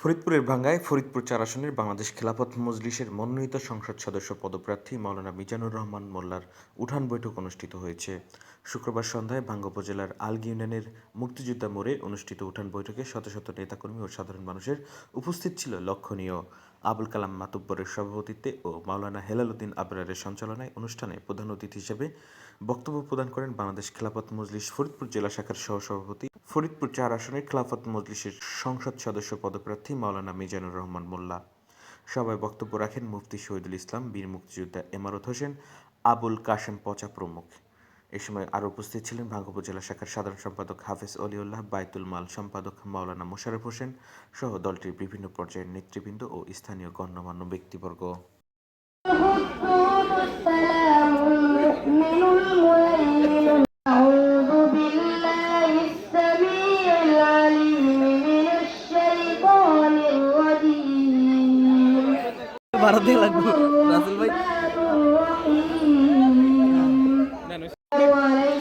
ফরিদপুরের ভাঙ্গায় ফরিদপুর চার আসনের বাংলাদেশ খেলাফত মজলিসের মনোনীত সংসদ সদস্য পদপ্রার্থী মৌলানা মিজানুর রহমান মোল্লার উঠান বৈঠক অনুষ্ঠিত হয়েছে। শুক্রবার সন্ধ্যায় ভাঙ্গ উপজেলার আলগি ইউনিয়নের মুক্তিযোদ্ধা মোড়ে অনুষ্ঠিত উঠান বৈঠকে শত শত নেতাকর্মী ও সাধারণ মানুষের উপস্থিত ছিল লক্ষণীয়। আবুল কালাম মাতুব্বরের সভাপতিত্বে ও মাওলানা হেলালুদ্দিন আবরারের সঞ্চালনায় অনুষ্ঠানে প্রধান অতিথি হিসেবে বক্তব্য প্রদান করেন বাংলাদেশ খেলাফত মজলিস ফরিদপুর জেলা শাখার সহসভাপতি, ফরিদপুর চার আসনের খেলাফত মজলিসের সংসদ সদস্য পদপ্রার্থী মাওলানা মিজানুর রহমান মোল্লা। সভায় বক্তব্য রাখেন মুফতি শহীদুল ইসলাম বীর মুক্তিযোদ্ধা এমারত হোসেন, আবুল কাশেম পচা প্রমুখ। এ সময় আরও উপস্থিত ছিলেন ভাঙ্গ উপজেলা শাখার সাধারণ সম্পাদক হাফেজ অলিউল্লাহ বায়তুল মাল সম্পাদক মাওলানা মোশারফ হোসেন সহ দলটির বিভিন্ন পর্যায়ের নেতৃবৃন্দ ও স্থানীয় গণ্যমান্য ব্যক্তিবর্গ। লাগবে। ভাই।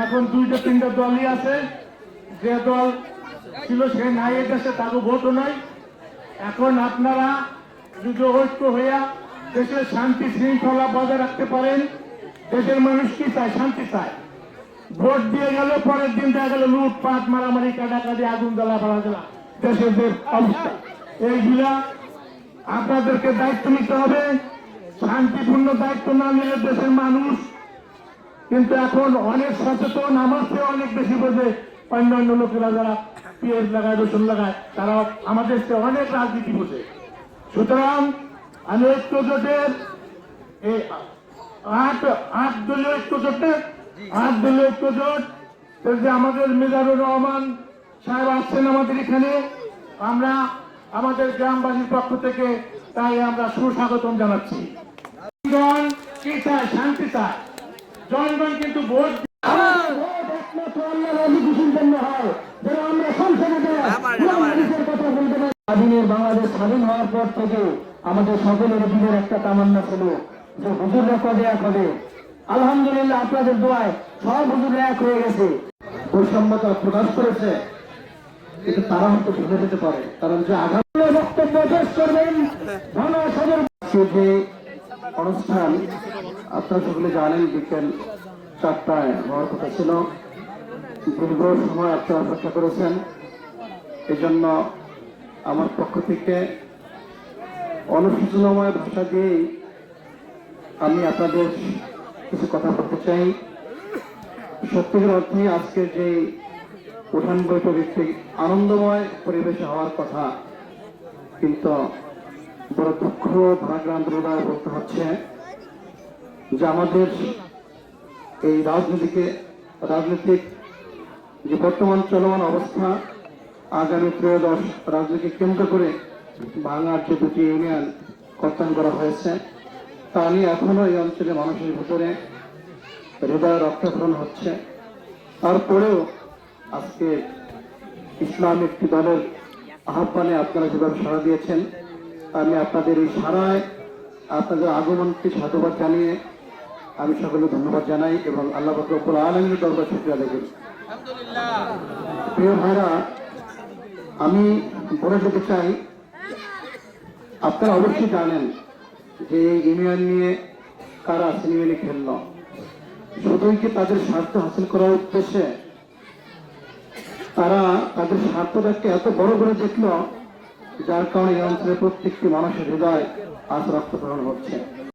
এখন দুইটা, তিনটা দলই আছে। যে দল ছিল সে নাই এ দেশে ভোটও নাই। এখন আপনারা যদি ঐক্য হইয়া দেশের শান্তি শৃঙ্খলা বজায় রাখতে পারেন, দেশের মানুষ কি চায়? শান্তি চায়। ভোট দিয়ে গেল, পরের দিন দেখা গেল লুটপাট, মারামারি, কাটাকাটি, আগুন জ্বালা, ফেলা জ্বালা। দেশের যে অবস্থা, এইগুলা আপনাদেরকে দায়িত্ব নিতে হবে। শান্তিপূর্ণ দায়িত্ব না নিলে দেশের মানুষ কিন্তু এখন অনেক সচেতন, আমার চেয়ে অনেক বেশি বোঝে অন্যান্য লোকেরা যারা পিএস লাগায়, রসুন লাগায় তারা আমাদের চেয়ে অনেক রাজনীতি বোঝে। সুতরাং আমি ঐক্য জোটের এই আট আট দলীয় ঐক্য জোটে, আট দলীয় ঐক্য জোট। যে আমাদের মেজারুর রহমান সাহেব আসছেন আমাদের এখানে। আমরা আমাদের গ্রামবাসীর পক্ষ থেকে তাই আমরা সুস্বাগতম জানাচ্ছি। কি চায়? শান্তি চায়। জনগণ কিন্তু ভোট হয়। যেন আমরা সংসদে পুরাণের কথা বলতে পারি। স্বাধীনের বাংলাদেশ স্বাধীন হওয়ার পর থেকে আমাদের সকলের দিনের একটা তামান্না ছিল যে হুজুররা কবে এক হবে। আলহামদুলিল্লাহ আপনাদের দোয়ায় সব হুজুর এক হয়ে গেছে। বৈষম্যতা প্রকাশ করেছে। কিন্তু তারা হয়তো ভুলে যেতে পারে। কারণ যে আগামী বক্তব্য পেশ করবেন ধন সদর যে অনুষ্ঠান আপনারা সকলে জানেন বিকেল চারটায় হওয়ার কথা ছিল। দীর্ঘ সময় আপনারা অপেক্ষা করেছেন। এই জন্য আমার পক্ষ থেকে অনুসূচনাময় ভাষা দিয়েই আমি আপনাদের কিছু কথা বলতে চাই। সত্যিকার অর্থে আজকে যে উঠান বৈঠক একটি আনন্দময় পরিবেশে হওয়ার কথা, কিন্তু বড় দুঃখ ভারাক্রান্ত বলতে হচ্ছে যে আমাদের এই রাজনীতিকে, রাজনৈতিক যে বর্তমান চলমান অবস্থা, আগামী ত্রয়োদশ রাজনীতিকে কেন্দ্র করে ভাঙার যে দুটি ইউনিয়ন কর্তন করা হয়েছে, তা নিয়ে এখনও এই অঞ্চলে মানুষের ভিতরে হৃদয় রক্তক্ষরণ হচ্ছে। তারপরেও আজকে ইসলাম একটি দলের আহ্বানে আপনারা যেভাবে সাড়া দিয়েছেন, আমি আপনাদের এই সারায় আপনাদের আগমনকে সাধুবাদ জানিয়ে আমি সকলে ধন্যবাদ জানাই এবং আল্লাহ বকরবুল আলমীর দরবার শুক্রিয়া আদায় করি। প্রিয় ভাইরা আমি বলে যেতে চাই আপনারা অবশ্যই জানেন যে ইউনিয়ন নিয়ে কারা সিনেমিনি খেলল। শুধুই কি তাদের স্বার্থ হাসিল করার উদ্দেশ্যে তারা তাদের স্বার্থটাকে এত বড় করে দেখল যার কারণে এই অঞ্চলের প্রত্যেকটি মানুষের হৃদয় আজ রক্তকরণ হচ্ছে।